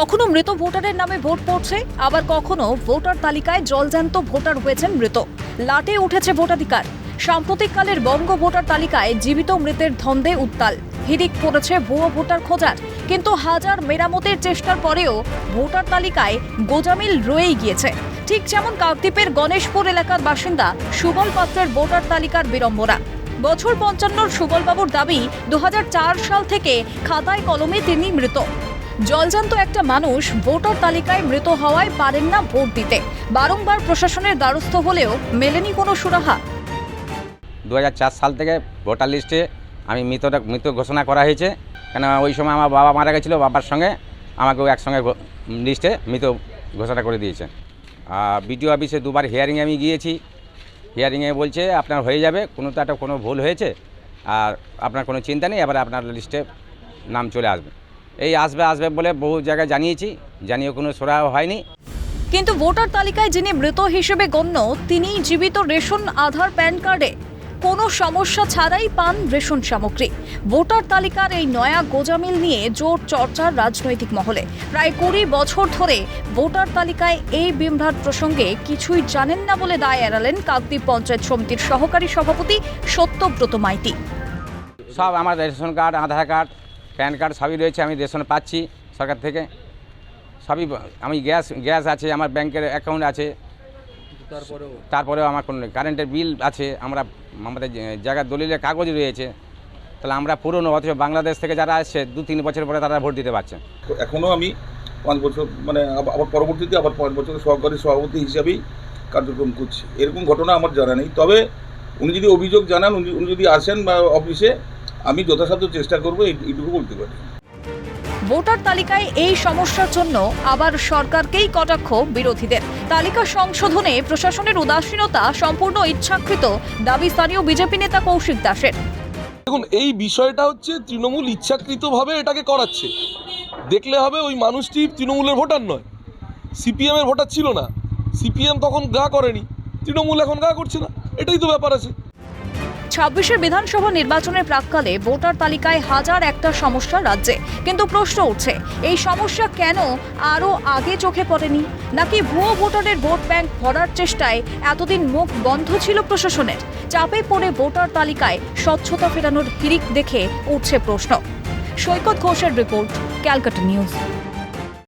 কখনো মৃত ভোটারের নামে ভোট পড়ছে? আবার কখনো ভোটার তালিকায় জলজ্যান্ত ভোটার হয়েছেন মৃত? লাটে উঠেছে ভোটাধিকার। সাম্প্রতিককালের বঙ্গ ভোটার তালিকায় জীবিত মৃতের ধন্দে উত্তাল। হিড়িক পড়েছে ভুয়ো ভোটার খোঁজার। কিন্তু হাজার মেরামতের চেষ্টার পরেও ভোটার তালিকায় গোজামিল রয়েই গিয়েছে। ঠিক যেমন কাকদ্বীপের গণেশপুর এলাকার বাসিন্দা সুবল পাত্রের ভোটার তালিকার বিড়ম্বনা। বছর পঞ্চান্নর সুবলবাবুর দাবি দু হাজার চার সাল থেকে খাতায় কলমে তিনি মৃত। জলজান্ত একটা মানুষ ভোটার তালিকায় মৃত হওয়ায় পারেন না ভোট দিতে। বারংবার প্রশাসনের দ্বারস্থ হলেও মেলেনি কোনো সুরাহা। দু হাজার চার সাল থেকে ভোটার লিস্টে আমি মৃত মৃত ঘোষণা করা হয়েছে। কেন ওই সময় আমার বাবা মারা গেছিল, বাবার সঙ্গে আমাকেও একসঙ্গে লিস্টে মৃত ঘোষণা করে দিয়েছে। বিডিও অফিসে দুবার হিয়ারিংয়ে আমি গিয়েছি। হিয়ারিংয়ে বলছে, আপনার হয়ে যাবে, কোনো তো একটা কোনো ভুল হয়েছে। আর আপনার কোনো চিন্তা নেই, এবার আপনার লিস্টে নাম চলে আসবে। এই আসবে আসবে বলে বহু জায়গায় জানিয়েছি। জানিয়ে কোনো সুরাহ হয়নি। কিন্তু ভোটার তালিকায় যিনি মৃত হিসেবে গণ্য তিনিই জীবিত রেশন আধার প্যান কার্ডে। কোনো সমস্যা ছাড়াই পান রেশন সামগ্রী। ভোটার তালিকার এই নয়া গোজামিল নিয়ে জোর চর্চার রাজনৈতিক মহলে। প্রায় কুড়ি বছর ধরে ভোটার তালিকায় এই বিভ্রাট প্রসঙ্গে কিছুই জানেন না বলে দায় এড়ালেন কাকদ্বীপ পঞ্চায়েত সমিতির সহকারী সভাপতি সত্যব্রত মাইতি। সব আমার ration card Aadhaar card PAN card সবই রয়েছে আমি রেশন পাচ্ছি সরকার থেকে। সবই আমি গ্যাস গ্যাস আছে আমার ব্যাংকের অ্যাকাউন্ট আছে। তারপরেও? আমার কোনো কারেন্টের বিল আছে আমরা আমাদের জায়গার দলিলের কাগজ রয়েছে। তাহলে আমরা পুরনো অথচ বাংলাদেশ থেকে যারা আসছে দু তিন বছর পরে তারা ভোট দিতে পারছে। এখনও আমি পাঁচ বছর মানে আবার পরবর্তীতে আবার পাঁচ বছরের সহকারী সভাপতি হিসাবেই কার্যক্রম করছি। এরকম ঘটনা আমার জানা নেই। তবে উনি যদি অভিযোগ জানান উনি যদি আসেন বা অফিসে আমি যথাসাধ্য চেষ্টা করব এইটুকু বলতে পারি। ভোটার তালিকায় এই সমস্যার জন্য আবার সরকারকেই কটাক্ষ বিরোধীদের। তালিকা সংশোধনে প্রশাসনের উদাসীনতা সম্পূর্ণ ইচ্ছাকৃত দাবি স্থানীয় বিজেপি নেতা কৌশিক দাসের। দেখুন এই বিষয়টা হচ্ছে তৃণমূল ইচ্ছাকৃতভাবে এটাকে করাচ্ছে। দেখলে হবে ওই মানুষটি তৃণমূলের ভোটার নয়। সিপিএমের ভোটার ছিল না। সিপিএম তখন গা করেনি। তৃণমূল এখন গা করছে না। এটাই তো ব্যাপার আছে। ছাব্বিশের বিধানসভা নির্বাচনের প্রাককালে ভোটার তালিকায় হাজার একটা সমস্যা রাজ্যে। কিন্তু প্রশ্ন উঠছে, এই সমস্যা কেন আরও আগে চোখে পড়েনি? নাকি ভুয়ো ভোটারের ভোট ব্যাংক ভরার চেষ্টায় এতদিন মুখ বন্ধ ছিল প্রশাসনের? চাপে পড়ে ভোটার তালিকায় স্বচ্ছতা ফেরানোর হিড়িক দেখে উঠছে প্রশ্ন। সৈকত ঘোষের রিপোর্ট, ক্যালকাটা নিউজ।